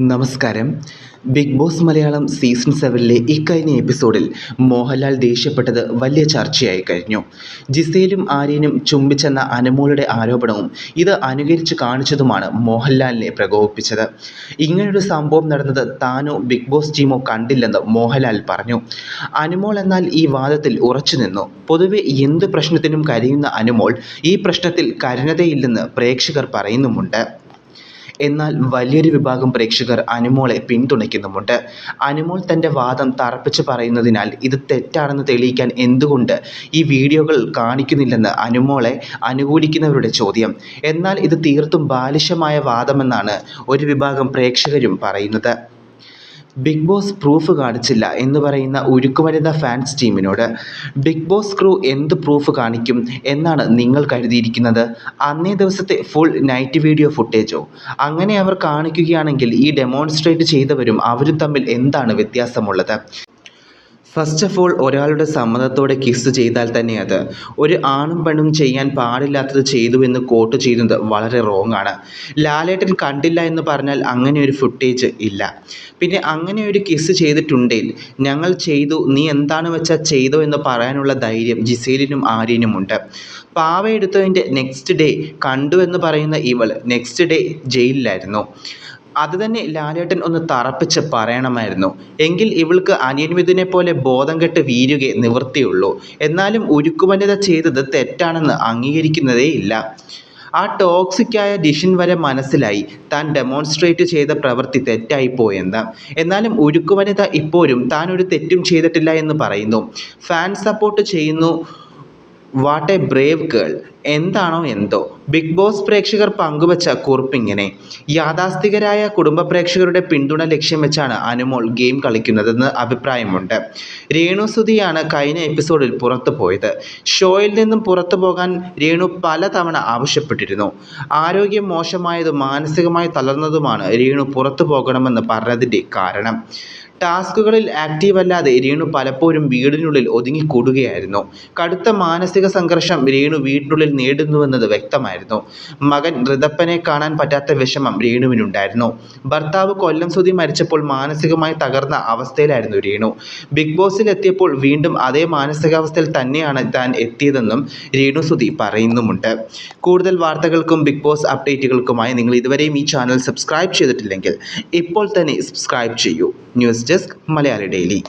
നമസ്കാരം. Big boss Malayalam season സെവനിലെ ഇക്കഴിഞ്ഞ എപ്പിസോഡിൽ മോഹൻലാൽ ദേഷ്യപ്പെട്ടത് വലിയ ചർച്ചയായി കഴിഞ്ഞു. ജിസയിലും ആര്യനും ചുംബിച്ചെന്ന അനുമോളുടെ ആരോപണവും ഇത് അനുകരിച്ച് കാണിച്ചതുമാണ് മോഹൻലാലിനെ പ്രകോപിപ്പിച്ചത്. ഇങ്ങനൊരു സംഭവം നടന്നത് താനോ ബിഗ് ബോസ് ടീമോ കണ്ടില്ലെന്ന് മോഹൻലാൽ പറഞ്ഞു. അനുമോൾ എന്നാൽ ഈ വാദത്തിൽ ഉറച്ചു നിന്നു. പൊതുവെ എന്ത് പ്രശ്നത്തിനും കരയുന്ന അനുമോൾ ഈ പ്രശ്നത്തിൽ കരുണതയില്ലെന്ന് പ്രേക്ഷകർ പറയുന്നുമുണ്ട്. എന്നാൽ വലിയൊരു വിഭാഗം പ്രേക്ഷകർ അനുമോളെ പിന്തുണയ്ക്കുന്നുമുണ്ട്. അനുമോൾ തന്റെ വാദം തറപ്പിച്ച് പറയുന്നതിനാൽ ഇത് തെറ്റാണെന്ന് തെളിയിക്കാൻ എന്തുകൊണ്ട് ഈ വീഡിയോകൾ കാണിക്കുന്നില്ലെന്ന് അനുമോളെ അനുകൂലിക്കുന്നവരുടെ ചോദ്യം. എന്നാൽ ഇത് തീർത്തും ബാലിശമായ വാദമെന്നാണ് ഒരു വിഭാഗം പ്രേക്ഷകരും പറയുന്നത്. ബിഗ് ബോസ് പ്രൂഫ് കാണിച്ചില്ല എന്ന് പറയുന്ന ഉരുക്കുമരുന്ന ഫാൻസ് ടീമിനോട് ബിഗ് ബോസ് ക്രൂ എന്ത് പ്രൂഫ് കാണിക്കും എന്നാണ് നിങ്ങൾ കരുതിയിരിക്കുന്നത്? അന്നേ ദിവസത്തെ ഫുൾ നൈറ്റ് വീഡിയോ ഫുട്ടേജോ? അങ്ങനെ അവർ കാണിക്കുകയാണെങ്കിൽ ഈ ഡെമോൺസ്ട്രേറ്റ് ചെയ്തവരും അവരും തമ്മിൽ എന്താണ് വ്യത്യാസമുള്ളത്? ഫസ്റ്റ് ഓഫ് ഓൾ ഒരാളുടെ സമ്മതത്തോടെ കിസ് ചെയ്താൽ തന്നെ അത്. ഒരു ആണും പെണ്ണും ചെയ്യാൻ പാടില്ലാത്തത് ചെയ്തു എന്ന് കോട്ട് ചെയ്യുന്നത് വളരെ റോങ് ആണ്. ലാലേട്ടൻ കണ്ടില്ല എന്ന് പറഞ്ഞാൽ അങ്ങനെ ഒരു ഫുട്ടേജ് ഇല്ല. പിന്നെ അങ്ങനെ ഒരു കിസ് ചെയ്തിട്ടുണ്ടെങ്കിൽ ഞങ്ങൾ ചെയ്തു നീ എന്താണ് വെച്ചാൽ ചെയ്തോ എന്ന് പറയാനുള്ള ധൈര്യം ജിസേലിനും ആര്യനുമുണ്ട് പാവ എടുത്തതിന്റെ നെക്സ്റ്റ് ഡേ കണ്ടു എന്ന് പറയുന്ന ഇവൾ നെക്സ്റ്റ് ഡേ ജയിലിലായിരുന്നു. അത് തന്നെ ലാലേട്ടൻ ഒന്ന് തറപ്പിച്ച് പറയണമായിരുന്നു. എങ്കിൽ ഇവൾക്ക് അനിയൻവിധുനെ പോലെ ബോധം കെട്ട് വീരുകയെ നിവൃത്തിയുള്ളൂ. എന്നാലും ഉരുക്കുവനിത ചെയ്തത് തെറ്റാണെന്ന് അംഗീകരിക്കുന്നതേ ഇല്ല. ആ ടോക്സിക്കായ ഡിഷിൻ വരെ മനസ്സിലായി. താൻ ഡെമോൺസ്ട്രേറ്റ് ചെയ്ത പ്രവൃത്തി തെറ്റായി പോയെന്ന്. എന്നാലും ഉരുക്കുവനിത ഇപ്പോഴും താൻ ഒരു തെറ്റും ചെയ്തിട്ടില്ല എന്ന് പറയുന്നു. ഫാൻ സപ്പോർട്ട് ചെയ്യുന്നു. What a brave girl. എന്താണോ എന്തോ. ബിഗ് ബോസ് പ്രേക്ഷകർ പങ്കുവച്ച കുറിപ്പിങ്ങനെ. യാഥാസ്ഥികരായ കുടുംബ പ്രേക്ഷകരുടെ പിന്തുണ ലക്ഷ്യം വെച്ചാണ് അനുമോൾ ഗെയിം കളിക്കുന്നതെന്ന് അഭിപ്രായമുണ്ട്. രേണു സുധിയാണ് കഴിഞ്ഞ എപ്പിസോഡിൽ പുറത്തു പോയത്. ഷോയിൽ നിന്നും പുറത്തു പോകാൻ രേണു പലതവണ ആവശ്യപ്പെട്ടിരുന്നു. ആരോഗ്യം മോശമായതും മാനസികമായി തളർന്നതുമാണ് രേണു പുറത്തു പോകണമെന്ന് പറഞ്ഞതിന്റെ കാരണം. ടാസ്കുകളിൽ ആക്റ്റീവ് അല്ലാതെ രേണു പലപ്പോഴും വീടിനുള്ളിൽ ഒതുങ്ങിക്കൂടുകയായിരുന്നു. കടുത്ത മാനസിക സംഘർഷം രേണു വീടിനുള്ളിൽ നേടുന്നുവെന്നത് വ്യക്തമായിരുന്നു. മകൻ ഋതപ്പനെ കാണാൻ പറ്റാത്ത വിഷമം രേണുവിനുണ്ടായിരുന്നു. ഭർത്താവ് കൊല്ലം സുതി മരിച്ചപ്പോൾ മാനസികമായി തകർന്ന അവസ്ഥയിലായിരുന്നു രേണു. ബിഗ് ബോസിൽ എത്തിയപ്പോൾ വീണ്ടും അതേ മാനസികാവസ്ഥയിൽ തന്നെയാണ് താൻ എത്തിയതെന്നും രേണു സുതി പറയുന്നുമുണ്ട്. കൂടുതൽ വാർത്തകൾക്കും ബിഗ് ബോസ് അപ്ഡേറ്റുകൾക്കുമായി നിങ്ങൾ ഇതുവരെയും ഈ ചാനൽ സബ്സ്ക്രൈബ് ചെയ്തിട്ടില്ലെങ്കിൽ ഇപ്പോൾ തന്നെ സബ്സ്ക്രൈബ് ചെയ്യൂ. News desk Malayali daily.